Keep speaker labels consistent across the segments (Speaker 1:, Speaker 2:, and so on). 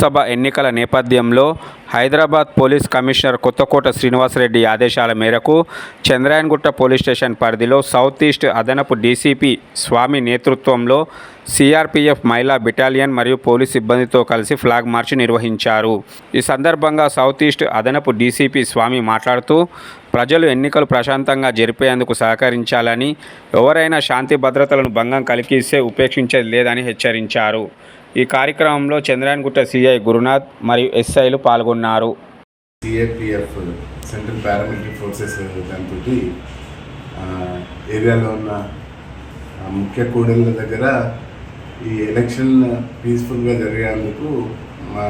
Speaker 1: సభ ఎన్నికల నేపథ్యంలో Hyderabad police commissioner Kothakota Srinivasa Reddy ఆదేశాల మేరకు చంద్రాయన్గుట్ట పోలీస్ స్టేషన్ పరిధిలో సౌత్ ఈస్ట్ అదనపు డీసీపీ స్వామి నేతృత్వంలో సిఆర్పీఎఫ్ మహిళా బెటాలియన్ మరియు పోలీస్ సిబ్బందితో కలిసి ఫ్లాగ్ మార్చ్ నిర్వహించారు. ఈ సందర్భంగా సౌత్ ఈస్ట్ అదనపు డీసీపీ స్వామి మాట్లాడుతూ ప్రజలు ఎన్నికలు ప్రశాంతంగా జరిపేందుకు సహకరించాలని ఎవరైనా శాంతి భద్రతలను భంగం కలిగిస్తే ఉపేక్షించేది లేదని హెచ్చరించారు. ఈ కార్యక్రమంలో చంద్రాయన్గుట్ట సిఐ గురునాథ్ మరియు ఎస్ఐలు పాల్గొన్నారు.
Speaker 2: సిఏపిఎఫ్ సెంట్రల్ పారామిలిటరీ ఫోర్సెస్ దాంతో ఏరియాలో ఉన్న ముఖ్య కూడళ్ళ దగ్గర ఈ ఎలక్షన్ పీస్ఫుల్గా జరిగేందుకు మా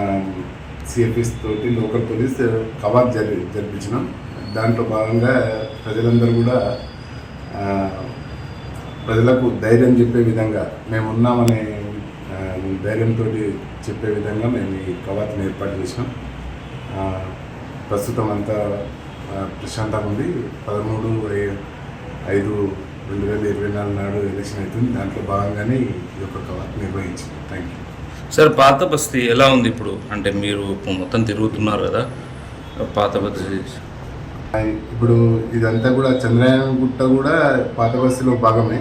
Speaker 2: సిఎఫ్ఎస్ తోటి లోకల్ పోలీస్ కవాత్ జరి జరిపించినాం. దాంట్లో భాగంగా ప్రజలందరూ కూడా ప్రజలకు ధైర్యం చెప్పే విధంగా మేము ఉన్నామనే ధైర్యంతో చెప్పే విధంగా మేము ఈ కవాతుని ఏర్పాటు చేసినాం. ప్రస్తుతం అంతా ప్రశాంతంగా ఉంది. పదమూడు ఐదు రెండు వేల ఇరవై నాలుగు నాడు ఎలక్షన్ అవుతుంది. దాంట్లో భాగంగానే ఈ యొక్క కవాతు నిర్వహించింది. థ్యాంక్ యూ
Speaker 3: సార్ పాత బస్తీ ఎలా ఉంది ఇప్పుడు? అంటే మీరు మొత్తం తిరుగుతున్నారు కదా పాత బస్తీ.
Speaker 2: ఇప్పుడు ఇదంతా కూడా చంద్రయాన్ గుట్ట కూడా పాత బస్తీలో భాగమే.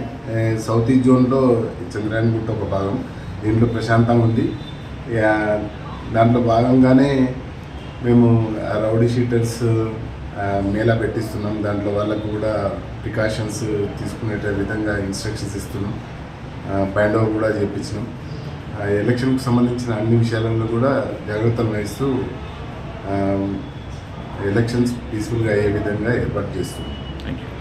Speaker 2: సౌత్ ఈస్ట్ జోన్లో చంద్రయాన్ గుట్ట ఒక భాగం. దీంట్లో ప్రశాంతంగా ఉంది. దాంట్లో భాగంగానే మేము రౌడీ షీటర్స్ మేళా పెట్టిస్తున్నాం. దాంట్లో వాళ్ళకు కూడా ప్రికాషన్స్ తీసుకునే విధంగా ఇన్స్ట్రక్షన్స్ ఇస్తున్నాం. బ్యాండ్ కూడా చేపించినాం. ఆ, ఎలక్షన్కు సంబంధించిన అన్ని విషయాలలో కూడా జాగ్రత్తలు వహిస్తూ ఎలక్షన్స్ పీస్ఫుల్గా అయ్యే విధంగా ఏర్పాటు చేస్తున్నాం. Thank you